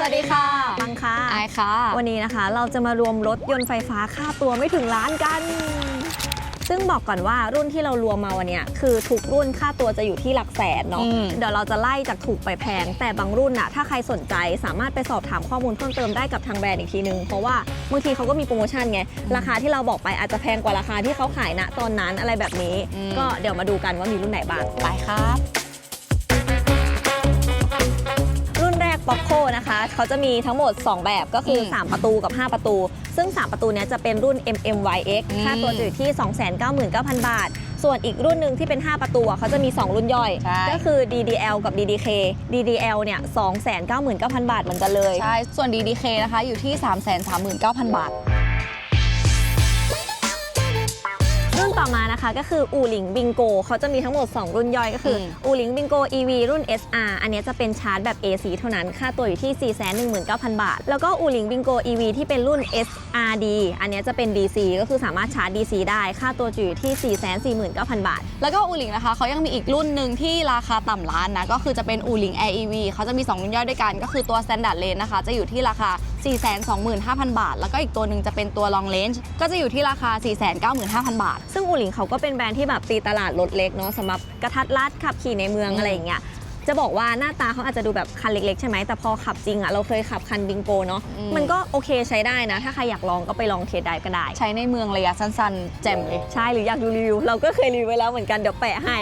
สวัสดีค่ะบังค่ะอายค่ะ วันนี้นะคะเราจะมารวมรถยนต์ไฟฟ้าค่าตัวไม่ถึงล้านกัน ซึ่งบอกก่อนว่ารุ่นที่เรารวมมาวันเนี้ยคือทุกรุ่นค่าตัวจะอยู่ที่หลักแสนเนาะ อืม เดี๋ยวเราจะไล่จากถูกไปแพง แต่บางรุ่นน่ะถ้าใครสนใจสามารถไปสอบถามข้อมูลเพิ่มเติมได้กับทางแบรนด์อีกทีนึง เพราะว่าบางทีเขาก็มีโปรโมชั่นไง ราคาที่เราบอกไปอาจจะแพงกว่าราคาที่เขาขายณตอนนั้นอะไรแบบนี้ ก็เดี๋ยวมาดูกันว่ามีรุ่นไหนบ้าง ไปครับ รุ่นแรก p o c o นะคะเขาจะมีทั้งหมด 2 แบบก็คือม3ประตูกับ 5 ประตู ซึ่ง 3 ประตูเนี้ยจะเป็นรุ่น MMYX อืมค่าตัวจะอยู่ที่ 299,000 บาท ส่วนอีกรุ่นหนึ่งที่เป็น 5 ประตูอะเขาจะมี 2 รุ่นย่อยใช่ก็คือ DDL กับ DDK DDL เนี่ย299,000 บาทเหมือนกันเลย ใช่ ส่วน DDK นะคะอยู่ที่ 339,000 บาท รุ่นต่อมานะคะก็คืออูหลิงบิงโกเขาจะมีทั้งหมด 2 รุ่นย่อยก็คืออมอูหลิงบิงโก EV รุ่น SR อันเนี้ยจะเป็นชาร์จแบบ AC เท่านั้น ค่าตัวอยู่ที่ 419,000 บาท แล้วก็อูหลิงบิงโก EV ที่เป็นรุ่น SRD อันเนี้ยจะเป็น DC ก็คือสามารถชาร์จ DC ได้ ค่าตัวจะอยู่ที่ 449,000 บาท แล้วก็อูหลิงนะคะเขายังมีอีกรุ่นหนึ่งที่ราคาต่ำล้านนะก็คือจะเป็นอูหลิง Air EV เขาจะมี 2 รุ่นย่อยด้วยกันก็คือตัว Standard Range นะคะจะอยู่ที่ราคา425,000 บาท แล้วก็อีกตัวหนึ่งจะเป็นตัว Long Range ก็จะอยู่ที่ราคา 495,000 บาท ซึ่งอูหลิงเขาก็เป็นแบรนด์ที่แบบตีตลาดรถเล็กเนาะสำหรับกระทัดรัดขับขี่ในเมืองอืมอะไรอย่างเงี้ยจะบอกว่าหน้าตาเขาอาจจะดูแบบคันเล็กๆ ใช่ไหม แต่พอขับจริงอะเราเคยขับคันบิงโกเนาะมันก็โอเคใช้ได้นะ ถ้าใครอยากลองก็ไปลองเทสได้ก็ได้ ใช้ในเมืองระยะสั้นๆ แจ่มเลย ใช่หรืออยากดูรีวิว เราก็เคยรีวิวไว้แล้วเหมือนกันเดี๋ยวแปะให้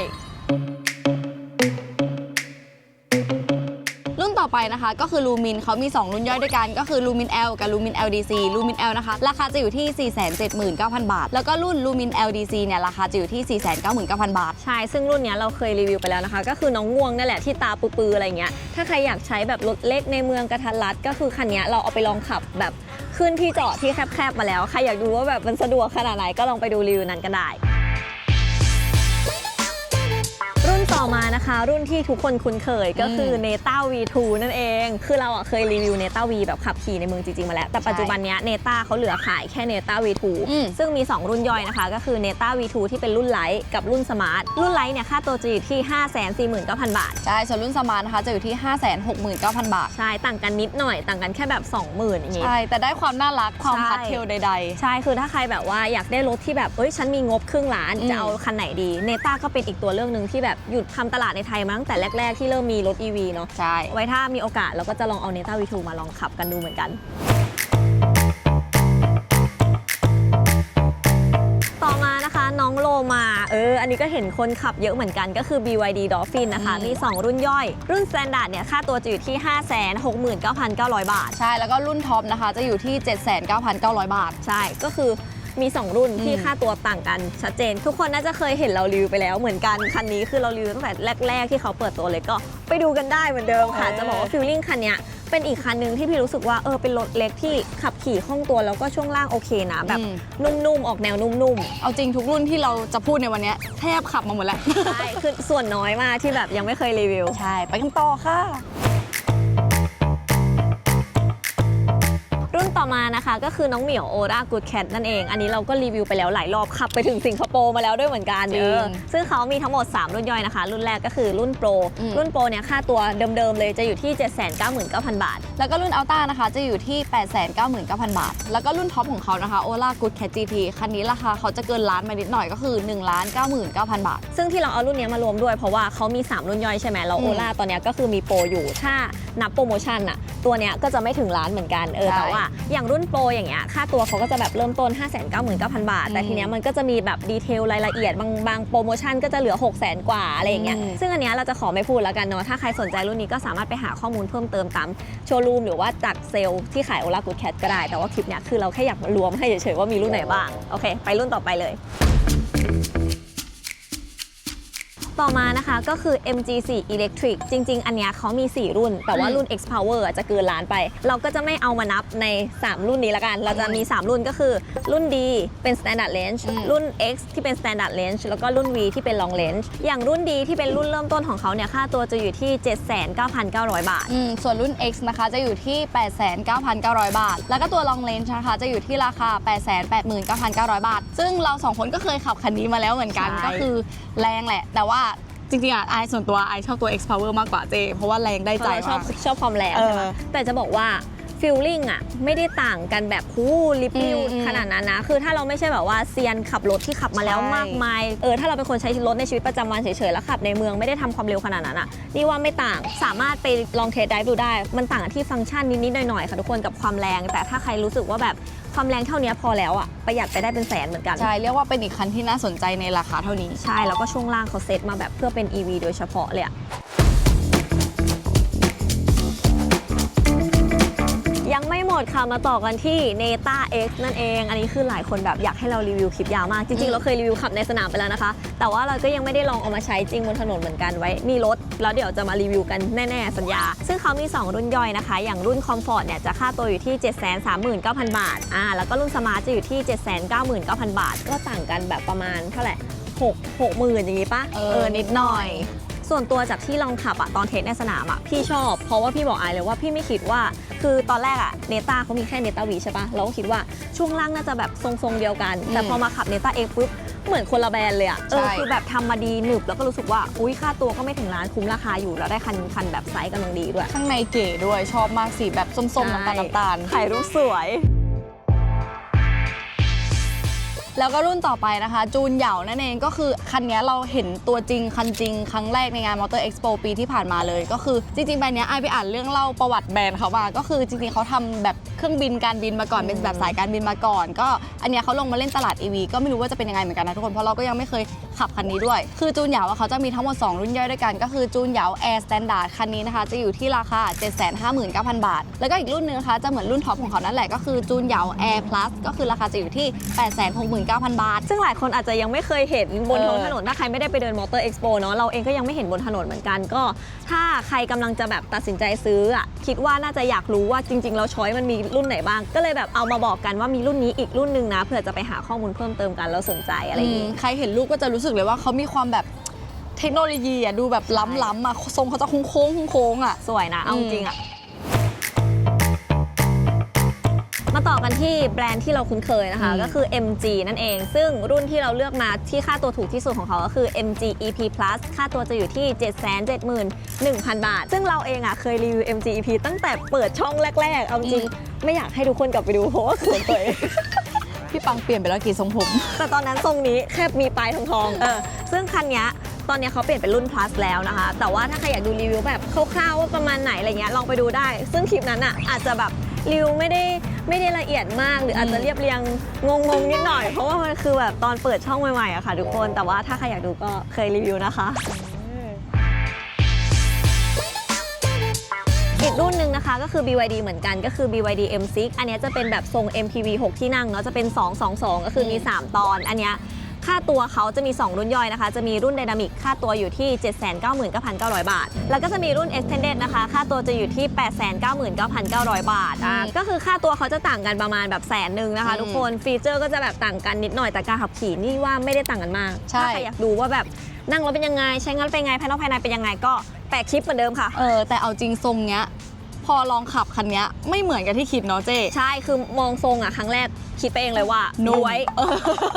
อไปนะคะ ก็คือลูมินเขามี 2 รุ่นย่อยด้วยกัน ก็คือลูมิน L กับลูมิน LDC ลูมิน L นะคะ ราคาจะอยู่ที่ 479,000 บาท แล้วก็รุ่นลูมิน LDC เนี่ย ราคาจะอยู่ที่ 499,000 บาท ใช่ ซึ่งรุ่นนี้เราเคยรีวิวไปแล้วนะคะ ก็คือน้องง่วงนั่นแหละที่ตาปือๆอะไรเงี้ย ถ้าใครอยากใช้แบบรถเล็กในเมืองกระทัดรัด ก็คือคันนี้เราเอาไปลองขับแบบขึ้นที่จอดที่แคบๆมาแล้ว ใครอยากดูว่าแบบมันสะดวกขนาดไหนก็ลองไปดูรีวิวนั้นก็ได้ ต่อมานะคะ รุ่นที่ทุกคนคุ้นเคยก็คืออืมเนต้า V2 นั่นเอง คือเราอะเคยรีวิวเนต้า V แบบขับขี่ในเมืองจริงๆมาแล้ว แต่ปัจจุบันเนี้ยเนต้าเขาเหลือขายแค่เนต้า V2 อืมซึ่งมี 2 รุ่นย่อยนะคะ ก็คือเนต้า V2 ที่เป็นรุ่นไลท์กับรุ่นสมาร์ท รุ่นไลท์เนี่ยค่าตัวจะอยู่ที่ 549,000 บาท ใช่ ส่วนรุ่นสมาร์ทนะคะจะอยู่ที่ 569,000 บาท ใช่ ต่างกันนิดหน่อยต่างกันแค่แบบ 20,000อย่างงี้ใช่ แต่ได้ความน่ารักความใช่พัดเทลใดใช่ คือถ้าใครแบบว่าอยากได้รถที่แบบเอ้ยฉันมีงบครึ่งล้านอืมจะเอาคันไหนดีเนต้าก็เป็นอีกตัวเลือกหนึ่งที่แบบหยุดทำตลาดในไทยมาตั้งแต่แรก ๆ ที่เริ่มมีรถ EV เนาะๆใช่ ไว้ถ้ามีโอกาสเราก็จะลองเอาเนต้า V2 มาลองขับกันดูเหมือนกัน ต่อมานะคะน้องโลมาเอออันนี้ก็เห็นคนขับเยอะเหมือนกันก็คือ BYD Dolphin นะคะ อืม มี 2 รุ่นย่อย รุ่น Standard เนี่ยค่าตัวจะอยู่ที่ 569,900 บาท ใช่ แล้วก็รุ่นท็อปนะคะ จะอยู่ที่ 79,900 บาท ใช่ ก็คือ มี 2 รุ่นที่อืมค่าตัวต่างกันชัดเจน ทุกคนน่าจะเคยเห็นเรารีวิวไปแล้วเหมือนกันคันนี้คือเรารีวิวตั้งแต่แรก ๆ ที่เขาเปิดตัวเลยก็ไปดูกันได้เหมือนเดิมค่ะเออจะบอกว่าฟิลลิ่งคันเนี้ยเป็นอีกคันหนึ่งที่พี่รู้สึกว่าเออเป็นรถเล็กที่ขับขี่คล่องตัวแล้วก็ช่วงล่างโอเคนะ แบบอืมนุ่มๆ ออกแนวนุ่มเอาจริงทุกรุ่นที่เราจะพูดในวันเนี้ยแทบขับมาหมดแล้วๆใช่ คือส่วนน้อยมากที่แบบยังไม่เคยรีวิว ใช่ ไปกันต่อค่ะ มานะคะ ก็คือน้องเหมียวโอรากูดแคทนั่นเอง อันนี้เราก็รีวิวไปแล้วหลายรอบขับไปถึงสิงคโปร์มาแล้วด้วยเหมือนกันจริงเออซึ่งเขามีทั้งหมด 3 รุ่นย่อยนะคะ รุ่นแรกก็คือรุ่นโปรอืมรุ่นโปรเนี่ยค่าตัวเดิมๆเลยจะอยู่ที่ 799,000 บาท แล้วก็รุ่นอัลต้านะคะจะอยู่ที่ 899,000 บาท แล้วก็รุ่นท็อปของเขานะคะ Ola Good Cat GT คันนี้ราคาเขาจะเกินล้านมานิดหน่อยก็คือ1 99,000บาท ซึ่งที่เราเอารุ่นเนี้ยมารวมด้วยเพราะว่าเขามี 3 รุ่นย่อยใช่ไหมแล้วอืมโอล่าตอนเนี้ยก็คือมีโปรอยู่ ถ้านับโปรโมชั่นอะตัวเนี้ยก็จะไม่ถึงล้านเหมือนกันเออใช่แต่ว่าอย่างรุ่นโปรอย่างเงี้ยค่าตัวเขาก็จะแบบเริ่มต้น 599,000 บาท แต่อืมทีเนี้ยมันก็จะมีแบบดีเทลรายละเอียดบางบางโปรโมชั่นก็จะเหลือ 6 0 0 0 0 0 กว่าอะไรอย่างเงี้ยอืมซึ่งอันเนี้ยเราจะขอไม่พูดแล้วกันเนาะถ้าใครสนใจรุ่นนี้ก็สามารถไปหาข้อมูลเพิ่มเติมตามโชว์รูมหรือว่าจากเซลล์ที่ขายโอล่ากูดแคทก็ได้ แต่ว่าคลิปเนี้ยคือเราแค่อยากมารวมให้เฉยๆว่ามีรุ่นไหนบ้างโอเค ไปรุ่นต่อไปเลย ต่อมานะคะก็คือ MG4 Electric จริง ๆ อันเนี้ยเขามี 4 รุ่น แต่ว่ารุ่น X Power อะจะเกินล้านไป เราก็จะไม่เอามานับใน 3 รุ่นนี้ละกัน เราจะมี 3 รุ่นก็คือรุ่น D เป็น Standard Range อืมรุ่น X ที่เป็น Standard Range แล้วก็รุ่น V ที่เป็น Long Range อย่างรุ่น D ที่เป็นรุ่นเริ่มต้นของเขาเนี่ยค่าตัวจะอยู่ที่ 79,900 บาท อืมส่วนรุ่น X นะคะจะอยู่ที่ 89,900 บาท แล้วก็ตัว Long Range นะคะจะอยู่ที่ราคา 889,900 บาท ซึ่งเราสองคนก็เคยขับคันนี้มาแล้วเหมือนกัน ใช่ ก็คือแรงแหละ แต่ว่า จริงๆอะไอส่วนตัวไอชอบตัว X Power มากกว่าเจ เพราะว่าแรงได้ใจชอบมาก ชอบความแรงเออใช่ไหมแต่จะบอกว่าฟิลลิ่งอะไม่ได้ต่างกันแบบคู่ลิปปิ้วอืมอืมขนาดนั้นนะ คือถ้าเราไม่ใช่แบบว่าเซียนขับรถที่ขับมาแล้วใช่ มากมายเออถ้าเราเป็นคนใช้รถในชีวิตประจำวันเฉยๆแล้วขับในเมืองไม่ได้ทำความเร็วขนาดนั้นอะนี่ว่าไม่ต่างสามารถไปลองเทสไดฟ์ดูได้ มันต่างกันที่ฟังก์ชันนิดๆหน่อยๆค่ะทุกคนกับความแรง แต่ถ้าใครรู้สึกว่าแบบ ความแรงเท่านี้พอแล้วอะประหยัดไปได้เป็นแสนเหมือนกันใช่เรียกว่าเป็นอีกคันที่น่าสนใจในราคาเท่านี้ ใช่แล้วก็ช่วงล่างเขาเซตมาแบบเพื่อเป็น EV โดยเฉพาะเลยอะ ยังไม่หมดค่ะ มาต่อกันที่ Neta X นั่นเอง อันนี้คือหลายคนแบบอยากให้เรารีวิวคลิปยาวมาก จริง ๆ เราเคยรีวิวขับในสนามไปแล้วนะคะ แต่ว่าเราก็ยังไม่ได้ลองเอามาใช้จริงบนถนนเหมือนกันไว้มีรถ แล้วเดี๋ยวจะมารีวิวกันแน่ ๆ สัญญา ซึ่งเขามี 2 รุ่นย่อยนะคะ อย่างรุ่น Comfort เนี่ยจะค่าตัวอยู่ที่ 739,000 บาทอ่าแล้วก็รุ่น Smart จะอยู่ที่ 799,000 บาท ก็ต่างกันแบบประมาณเท่าไหร่หกหกหมื่นอย่างงี้ปะเออนิดหน่อย ส่วนตัวจากที่ลองขับอะตอนเทสในสนามอะพี่ชอบ เพราะว่าพี่บอกไอายเลยว่าพี่ไม่คิดว่า คือตอนแรกอะเนต้าเขามีแค่เนต้าวีใช่ปะเราก็คิดว่าช่วงล่างน่าจะแบบทรงๆเดียวกัน แต่อืมพอมาขับเนต้าเองปุ๊บเหมือนคนละแบรนด์เลยอะเออใช่ คือแบบทำมาดีหนึบแล้วก็รู้สึกว่าอุ้ยค่าตัวก็ไม่ถึงล้านคุ้มราคาอยู่แล้วได้คันคันแบบไซส์กำลังดีด้วยข้างในเก๋ด้วยชอบมากสีแบบส้มๆน้ำตาลน้ำตาล ถ่ายรูปสวย แล้วก็รุ่นต่อไปนะคะ จูนเหยานั่นเองก็คือคันนี้เราเห็นตัวจริง คันจริง ครั้งแรกในงาน Motor Expo ปีที่ผ่านมาเลย ก็คือจริงๆแบรนด์เนี้ยไอไปอ่านเรื่องเล่าประวัติแบรนด์เขามาก็คือจริงๆเขาทำแบบเครื่องบินการบินมาก่อนเป็นแบบสายการบินมาก่อน ก็อันเนี้ยเขาลงมาเล่นตลาด EV ก็ไม่รู้ว่าจะเป็นยังไงเหมือนกันนะทุกคนเพราะเราก็ยังไม่เคยขับคันนี้ด้วย คือจูนเหยาอะเขาจะมีทั้งหมด 2 รุ่นย่อยด้วยกัน ก็คือจูนเหยา Air Standard คันนี้นะคะ จะอยู่ที่ราคา 759,000 บาท แล้วก็อีกรุ่นหนึงนะคะจะเหมือนรุ่นท็อปของเขานั่นแหละก็คือจูนเหยา Air Plus ก็คือราคาจะอยู่ที่869,000 บาท ซึ่งหลายคนอาจจะยังไม่เคยเห็นบนเออท้องถนน ถ้าใครไม่ได้ไปเดินมอเตอร์เอ็กซ์โปเนาะเราเองก็ยังไม่เห็นบนถนนเหมือนกันก็ ถ้าใครกำลังจะแบบตัดสินใจซื้ออะคิดว่าน่าจะอยากรู้ว่าจริง ๆ แล้วช้อยมันมีรุ่นไหนบ้าง ก็เลยแบบเอามาบอกกันว่ามีรุ่นนี้อีกรุ่นหนึ่งนะเผื่อจะไปหาข้อมูลเพิ่มเติมกันแล้วสนใจอะไรอย่างอืงี้มใครเห็นรูปก็จะรู้สึกเลยว่าเขามีความแบบเทคโนโลยีอะดูแบบล้ำๆอะทรงเขาจะโค้งโค้งๆโค้งๆอะสวยนะเอาอืจมริงๆอะ ต่อกันที่แบรนด์ที่เราคุ้นเคยนะคะอืมก็คือ MG นั่นเอง ซึ่งรุ่นที่เราเลือกมาที่ค่าตัวถูกที่สุดของเขาก็คือ MG EP Plus ค่าตัวจะอยู่ที่ 771,000 บาท ซึ่งเราเองอะเคยรีวิว MG EP ตั้งแต่เปิดช่องแรกๆ เอาจริง ไม่อยากให้ทุกคนกลับไปดูเพราะว่าเขินตัวเอง พี่ปังเปลี่ยนไปแล้วกี่ทรงผม แต่ตอนนั้นทรงนี้แค่มีปลายทองทองๆเออซึ่งคันเนี้ยตอนเนี้ยเขาเปลี่ยนเป็นรุ่น plus แล้วนะคะ แต่ว่าถ้าใครอยากดูรีวิวแบบคร่าวๆว่าประมาณไหนอะไรเงี้ยลองไปดูได้ ซึ่งคลิปนั้นอะอาจจะแบบ รีวิวไม่ได้ไม่ได้ละเอียดมาก หรืออาจจะอืมเรียบเรียงงงๆนิดหน่อย เพราะว่ามันคือแบบตอนเปิดช่องใหม่ๆอะค่ะทุกคนแต่ว่าถ้าใครอยากดูก็เคยรีวิวนะคะอีกรุ่นหนึ่งนะคะก็คือ BYD เหมือนกันก็คือ BYD M6 อันเนี้ยจะเป็นแบบทรง MPV 6 ที่นั่งเนาะจะเป็น 222 ก็คือมี 3 ตอน อันเนี้ย ค่าตัวเขาจะมี 2 รุ่นย่อยนะคะ จะมีรุ่น Dynamic ค่าตัวอยู่ที่ 799,900 บาท แล้วก็จะมีรุ่น Extended นะคะ ค่าตัวจะอยู่ที่ 899,900 บาทอะอืมก็คือค่าตัวเขาจะต่างกันประมาณแบบแสนหนึ่งนะคะอืมทุกคนฟีเจอร์ก็จะแบบต่างกันนิดหน่อยแต่การขับขี่นี่ว่าไม่ได้ต่างกันมากใช่ถ้าใครอยากดูว่าแบบนั่งรถเป็นยังไง ใช้งานเป็นยังไงภายนอกภายในเป็นยังไงก็แปะคลิปเหมือนเดิมค่ะ เออแต่เอาจริงทรงเนี้ย พอลองขับคันเนี้ยไม่เหมือนกับที่คิดเนาะเจ๊ใช่คือมองทรงอะครั้งแรกคิดไปเองเลยว่านุ่มย้วย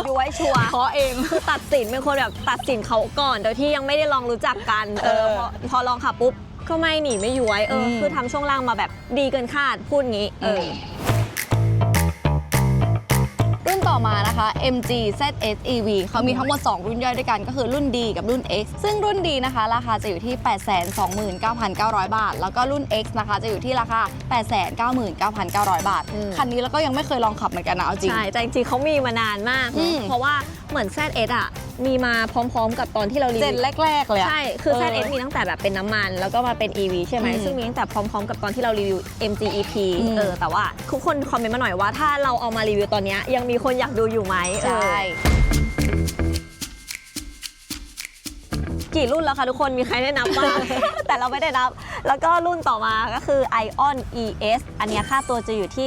ย้วยชัวร์เพราะเองคือตัดสินเป็นคนแบบตัดสินเขาก่อน โดยที่ยังไม่ได้ลองรู้จักกันเออเออพอพอลองขับปุ๊บก็ไม่หนีไม่ย้วยเอออมคือทำช่วงล่างมาแบบดีเกินคาดพูดงี้ เออ ต่อมานะคะ MG ZS EV เขามีทั้งหมด 2 รุ่นย่อยด้วยกันก็คือรุ่น D กับรุ่น X ซึ่งรุ่น D นะคะ ราคาจะอยู่ที่ 829,900 บาท แล้วก็รุ่น X นะคะ จะอยู่ที่ราคา 899,900 บาทอืมคันนี้แล้วก็ยังไม่เคยลองขับเหมือนกันนะเอาจริง ใช่ แต่จริงๆเขามีมานานมากอืเนอะมเพราะว่าเหมือน ZS อะ มีมาพร้อมๆ กับตอนที่เรารีเจวินวแรกๆเลยอะ ใช่ คือ เออ ZS มีตั้งแต่แบบเป็นน้ำมัน แล้วก็มาเป็น EV ใช่ไหมอืมซึ่งมีตั้งแต่พร้อมๆ กับตอนที่เรารีวิว MG EP อืม เออแต่ว่าทุกคนคอมเมนต์มาหน่อยว่าถ้าเราเอามารีวิวตอนเนี้ยยังมีคนอยากดูอยู่ไหมเอใช่ กี่รุ่นแล้วคะทุกคนมีใครได้นับบ้าง แต่เราไม่ได้นับ แล้วก็รุ่นต่อมาก็คือ Ion ES อันเนี้ยค่าตัวจะอยู่ที่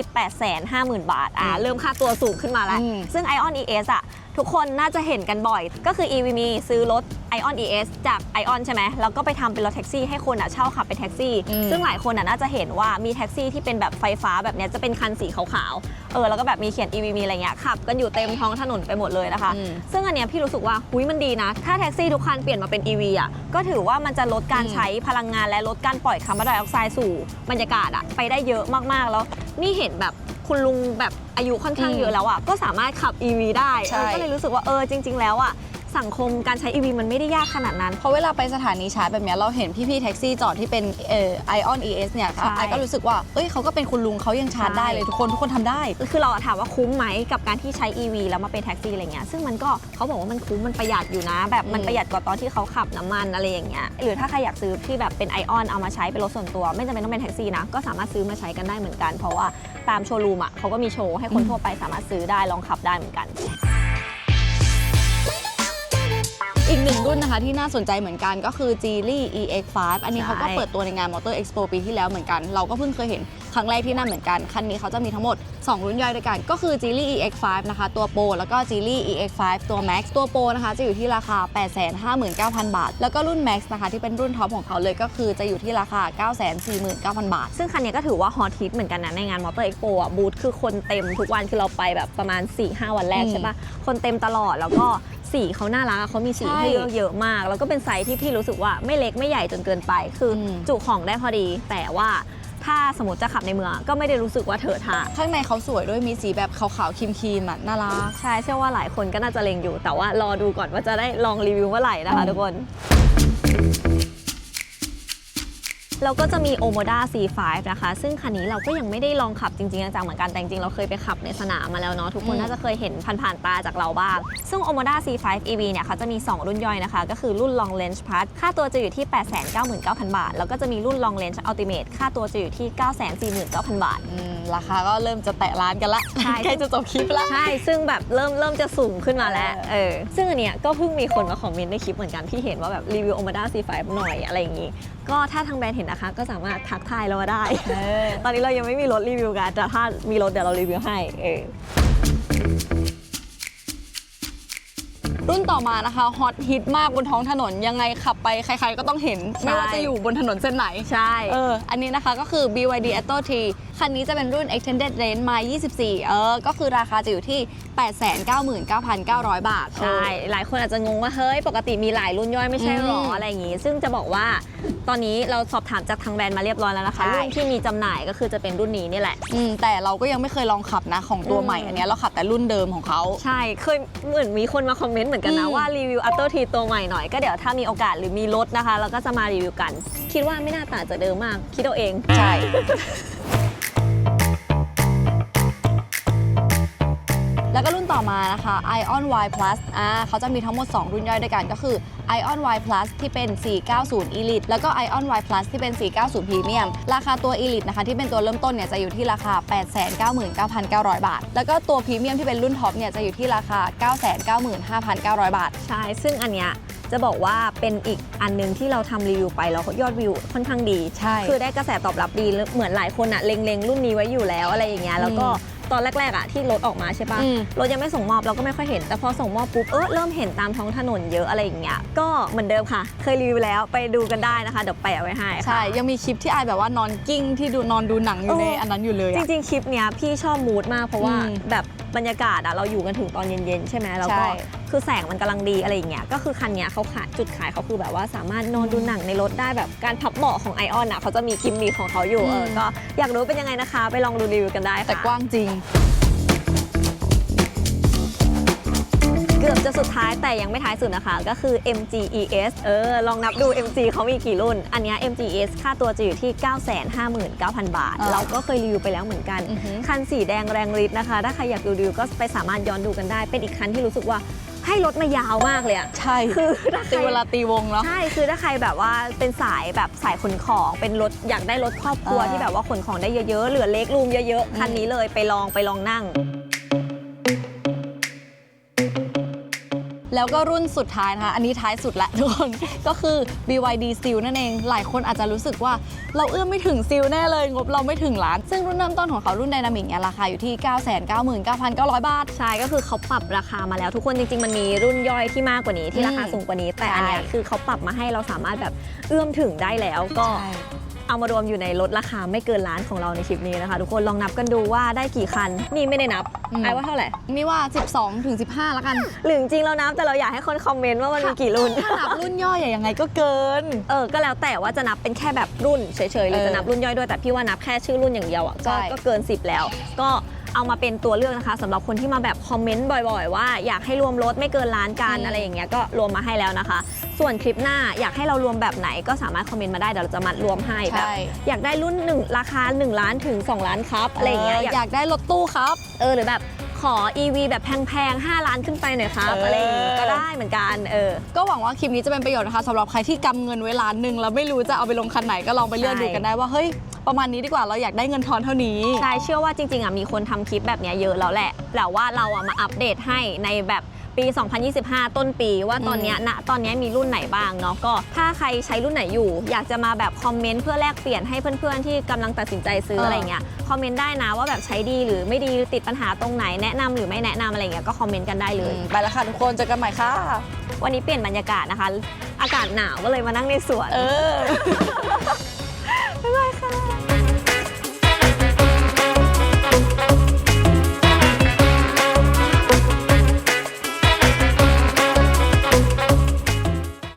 850,000 บาทอ่าอืมเริ่มค่าตัวสูงขึ้นมาแล้ว อืม ซึ่ง Ion ES อะ ทุกคนน่าจะเห็นกันบ่อย ก็คือ EV มีซื้อรถ Ion ES จาก Ion ใช่ไหมแล้วก็ไปทำเป็นรถแท็กซี่ให้คนอะเช่าขับเป็นแท็กซี่ อืม ซึ่งหลายคนอะน่าจะเห็นว่ามีแท็กซี่ที่เป็นแบบไฟฟ้าแบบเนี้ยจะเป็นคันสีขาวๆเออแล้วก็แบบมีเขียน EV มีอะไรเงี้ยขับกันอยู่เต็มท้องถนนไปหมดเลยนะคะอืมซึ่งอันเนี้ยพี่รู้สึกว่าหุยมันดีนะ ถ้าแท็กซี่ทุกคันเปลี่ยนมาเป็น EV อะก็ถือว่ามันจะลดการอืมใช้พลังงานและลดการปล่อยคาร์บอนไดออกไซด์สู่บรรยากาศอะไปได้เยอะมากๆ แล้วนี่เห็นแบบคุณลุงแบบอายุค่อนข้างอืมเยอะแล้วอะก็สามารถขับ EV ได้ใช่เออก็เลยรู้สึกว่าเออจริง ๆ แล้วอะ สังคมการใช้ EV มันไม่ได้ยากขนาดนั้น เพราะเวลาไปสถานีชาร์จแบบเนี้ยเราเห็นพี่ๆแท็กซี่จอดที่เป็นเอ่อไอออน ES เนี่ยใช่ไอก็รู้สึกว่าเอ้ยเขาก็เป็นคุณลุงเขายังชาร์จได้เลยทุกคนทุกคนทำได้ คือเราอะถามว่าคุ้มไหมกับการที่ใช้ EV แล้วมาเป็นแท็กซี่อะไรเงี้ยซึ่งมันก็เขาบอกว่ามันคุ้มมันประหยัดอยู่นะ แบบมันอืมประหยัดกว่าตอนที่เขาขับน้ำมันอะไรอย่างเงี้ยหรือถ้าใครอยากซื้อที่แบบเป็นไอออนเอามาใช้เป็นรถส่วนตัว ไม่จำเป็นต้องเป็นแท็กซี่นะก็สามารถซื้อมาใช้กันได้เหมือนกัน เพราะว่าตามโชว์รูมอะเขาก็มีโชว์ให้คนทั่วไปสามารถซื้อได้ลองขับได้เหมือนกันอีก หนึ่งรุ่นนะคะที่น่าสนใจเหมือนกันก็คือ g e l y EX5 อันนี้ใช่เขาก็เปิดตัวในงาน Motor Expo ปีที่แล้วเหมือนกัน เราก็เพิ่งเคยเห็นครั้งแรกที่นั่นเหมือนกัน คันนี้เขาจะมีทั้งหมด 2 รุ่นย่อยด้วยกัน ก็คือ g e l y EX5 นะคะตัวโปรแล้วก็ g e l y EX5 ตัว Max ตัวโปรนะคะจะอยู่ที่ราคา 859,000 บาท แล้วก็รุ่น Max นะคะที่เป็นรุ่นท็อปของเขาเลยก็คือจะอยู่ที่ราคา 949,000 บาท ซึ่งคันนี้ก็ถือว่าฮอตฮิตเหมือนกันนะในงานมอเตอร์เอ็กโปอะบูธคือคนเต็มทุกวันคือเราไปแบบประมาณ 4-5 วันแรกอืมใช่ปะคนเต็มตลอดแล้วก็ สีเขาน่ารักอะเขามีสีใช่ให้เลือกเยอะมาก แล้วก็เป็นไซส์ที่พี่รู้สึกว่าไม่เล็กไม่ใหญ่จนเกินไป คืออม จุของได้พอดี แต่ว่าถ้าสมมติจะขับในเมืองก็ไม่ได้รู้สึกว่าเถอะทะ ข้างในเขาสวยด้วยมีสีแบบขาวๆครีมๆอะน่ารัก ใช่เชื่อว่าหลายคนก็น่าจะเล็งอยู่ แต่ว่ารอดูก่อนว่าจะได้ลองรีวิวเมื่อไหร่นะคะทุกคน เราก็จะมี Omoda C5 นะคะ ซึ่งคันนี้เราก็ยังไม่ได้ลองขับจริงๆจังๆเหมือนกันแต่จริงๆเราเคยไปขับในสนามมาแล้วเนาะทุกคนอืมน่าจะเคยเห็นผ่านๆตาจากเราบ้าง ซึ่ง Omoda C5 EV เนี่ยเขาจะมี 2 รุ่นย่อยนะคะ ก็คือรุ่น Long Range Plus ค่าตัวจะอยู่ที่ 899,000 บาท แล้วก็จะมีรุ่น Long Range Ultimate ค่าตัวจะอยู่ที่ 949,000 บาทอืมราคาก็เริ่มจะแตะล้านกันละ ใช่ ใกล้จะจบคลิปละ ใช่ ซึ่งแบบเริ่มเริ่มจะสูงขึ้นมาแล้วเออเออซึ่งอันเนี้ยก็เพิ่งมีคนมาคอมเมนต์ในคลิปเหมือนกันที่เห็นว่าแบบรีวิว Omoda C5 หน่อยอะไรอย่างงี้ ก็ถ้าทางแบรนด์เห็นนะคะก็สามารถทักทายเรามาได้ ตอนนี้เรายังไม่มีรถรีวิวกันแต่ถ้ามีรถเดี๋ยวเรารีวิวให้เออรุ่นต่อมานะคะฮอตฮิตมากบนท้องถนนยังไงขับไปใคร ๆ ก็ต้องเห็นใช่ไม่ว่าจะอยู่บนถนนเส้นไหน ใช่ เออ อันนี้นะคะก็คือ BYD Atto T คันนี้จะเป็นรุ่น Extended Range มา 24 เออ ก็คือราคาจะอยู่ที่ 899,900 บาท ใช่ หลายคนอาจจะงงว่า เฮ้ย ปกติมีหลายรุ่นย่อยไม่ใช่หรออืมอะไรอย่างงี้ ซึ่งจะบอกว่าตอนนี้เราสอบถามจากทางแบรนด์มาเรียบร้อยแล้วนะคะใช่รุ่นที่มีจำหน่ายก็คือจะเป็นรุ่นนี้นี่แหละ อืม แต่เราก็ยังไม่เคยลองขับนะของตัวอืมใหม่อันเนี้ยเราขับแต่รุ่นเดิมของเขา ใช่ เคยเหมือนมีคนมาคอมเมนต์เหมือนกันนะอืมว่ารีวิวอัตโตทีตัวใหม่หน่อยก็เดี๋ยวถ้ามีโอกาสหรือมีรถนะคะ เราก็จะมารีวิวกัน คิดว่าไม่น่าต่างจากเดิมมาก คิดเอาเอง ใช่ มานะคะ Ion Y Plus อ่าเขาจะมีทั้งหมด 2 รุ่นย่อยด้วยกันก็คือ Ion Y Plus ที่เป็น 490 Elite แล้วก็ Ion Y Plus ที่เป็น 490 Premium ราคาตัว Elite นะคะที่เป็นตัวเริ่มต้นเนี่ยจะอยู่ที่ราคา 899,900 บาท แล้วก็ตัว Premium ที่เป็นรุ่นท็อปเนี่ยจะอยู่ที่ราคา 995,900 บาท ใช่ ซึ่งอันเนี้ยจะบอกว่าเป็นอีกอันหนึงที่เราทำรีวิวไปแล้วยอดวิวค่อนข้างดี ใช่ คือได้กระแสตอบรับดี เหมือนหลายคนอะเล็งๆ รุ่นนี้ไว้อยู่แล้วอะไรอย่างเงี้ย แล้วก็ ตอนแรกๆอะที่รถออกมาใช่ปะอืม รถยังไม่ส่งมอบเราก็ไม่ค่อยเห็น แต่พอส่งมอบปุ๊บเออเริ่มเห็นตามท้องถนนเยอะอะไรอย่างเงี้ยก็เหมือนเดิมค่ะ เคยรีวิวแล้วไปดูกันได้นะคะเดี๋ยวแปะไว้ให้ค่ะ ใช่ ยังมีคลิปที่อายแบบว่านอนกิ้งที่ดูนอนดูหนังอยู่ในเอออั อันนั้นอยู่เลยจอะ ริงๆ คลิปเนี้ยพี่ชอบมูดมากเพราะว่าอืมแบบบรรยากาศอะเราอยู่กันถึงตอนเย็นๆ ใช่ไหมแล้วก็ใช่ คือแสงมันกำลังดีอะไรอย่างเงี้ยก็คือคันเนี้ยเขาขายจุดขายเขาคือแบบว่าสามารถนอนดูหนังในรถได้แบบการพับเบาะของไอออนอะเขาจะมีกิมมีของเขาอยู่เออก็อยากรู้เป็นยังไงนะคะ ไปลองดูรีวิวกันได้ค่ะแต่กว้างจริงเกือบจะสุดท้ายแต่ยังไม่ท้ายสุดนะคะ ก็คือ MGES เออ ลองนับดู MG เขามีกี่รุ่น อันเนี้ย MGES ค่าตัวจะอยู่ที่ 959,000 บาทอ่าเราก็เคยรีวิวไปแล้วเหมือนกันอือหือคันสีแดงแรงฤทธิ์นะคะ ถ้าใครอยากดูรีวิวก็ไปสามารถย้อนดูกันได้ เป็นอีกคันที่รู้สึกว่า ให้รถมายาวมากเลยอะใช่คือถ้าใครตีเวลาตีวงเนาะใช่คือถ้าใครแบบว่าเป็นสายแบบสายขนของเป็นรถอยากได้รถครอบครัวอ่าที่แบบว่าขนของได้เยอะๆเหลือเล็กรูมเยอะอืมๆคันนี้เลยไปลองไปลองนั่ง แล้วก็รุ่นสุดท้ายนะคะ อันนี้ท้ายสุดละทุกคน ก็คือ BYD Seal นั่นเอง หลายคนอาจจะรู้สึกว่าเราเอื้อมไม่ถึงซิลแน่เลย งบเราไม่ถึงล้าน ซึ่งรุ่นเริ่มต้นของเขารุ่นไดนามิกเนี่ยราคาอยู่ที่ 999,900 บาท ใช่ก็คือเขาปรับราคามาแล้วทุกคนจริง ๆ มันมีรุ่นย่อยที่มากกว่านี้ที่ราคาอืมสูงกว่านี้ แต่อันเนี้ยใช่คือเขาปรับมาให้เราสามารถแบบเอื้อมถึงได้แล้วก็ เอามารวมอยู่ในลดราคาไม่เกินล้านของเราในคลิปนี้นะคะ ทุกคนลองนับกันดูว่าได้กี่คัน นี่ไม่ได้นับอืม ไอ้ว่าเท่าไหร่นี่ว่า 12ถึง15 แล้วกัน หรือจริงๆเรานับแต่เราอยากให้คนคอมเมนต์ว่ามันมีกี่รุ่น ถ้านับรุ่นย่อยอะยังไงก็เกิน เออ ก็แล้วแต่ว่าจะนับเป็นแค่แบบรุ่นเฉยๆ หรือเออจะนับรุ่นย่อยด้วย แต่พี่ว่านับแค่ชื่อรุ่นอย่างเดียวอะ ก็ใช่ ก็เกิน 10 แล้ว ก็เอามาเป็นตัวเลือกนะคะสำหรับคนที่มาแบบคอมเมนต์บ่อยๆ ว่าอยากให้รวมรถไม่เกินล้านกันอะไรอย่างเงี้ย ก็รวมมาให้แล้วนะคะ ส่วนคลิปหน้าอยากให้เรารวมแบบไหนก็สามารถคอมเมนต์มาได้เดี๋ยวเราจะมัดรวมให้แบบใช่ อยากได้รุ่นหนึ่งราคา 1 ล้านถึง 2 ล้านครับอะไรอย่างเงี้ยเอออยากอยากได้รถตู้ครับ เออหรือแบบขอ EV แบบแพงๆ 5 ล้านขึ้นไปหน่อยครับเอออ อะไรอย่างงี้ก็ได้เหมือนกันเออ ก็หวังว่าคลิปนี้จะเป็นประโยชน์นะคะสำหรับใครที่กำเงินไว้ล้านหนึ่งแล้วไม่รู้จะเอาไปลงคันไหนก็ลองไปเลือกใช่ ดูกันได้ว่าเฮ้ยประมาณนี้ดีกว่าเราอยากได้เงินทอนเท่านี้ ใช่เชื่อว่าจริงๆอะมีคนทำคลิปแบบเนี้ยเยอะแล้วแหละแต่ว่าเราอะมาอัปเดตให้ในแบบ ปี 2025 ต้นปีว่าตอนเนี้ยณตอนเนี้ยมีรุ่นไหนบ้างเนาะก็ถ้าใครใช้รุ่นไหนอยู่ อยากจะมาแบบคอมเมนต์เพื่อแลกเปลี่ยนให้เพื่อนๆที่กำลังตัดสินใจซื้อเอออ อะไรเงี้ยคอมเมนต์ได้นะว่าแบบใช้ดีหรือไม่ดีหรือติดปัญหาตรงไหนแนะนำหรือไม่แนะนำอะไรเงี้ยก็คอมเมนต์กันได้เลย ไปแล้วค่ะทุกคนเจอกันใหม่ค่ะ วันนี้เปลี่ยนบรรยากาศนะคะ อากาศหนาวก็เลยมานั่งในสวน เออ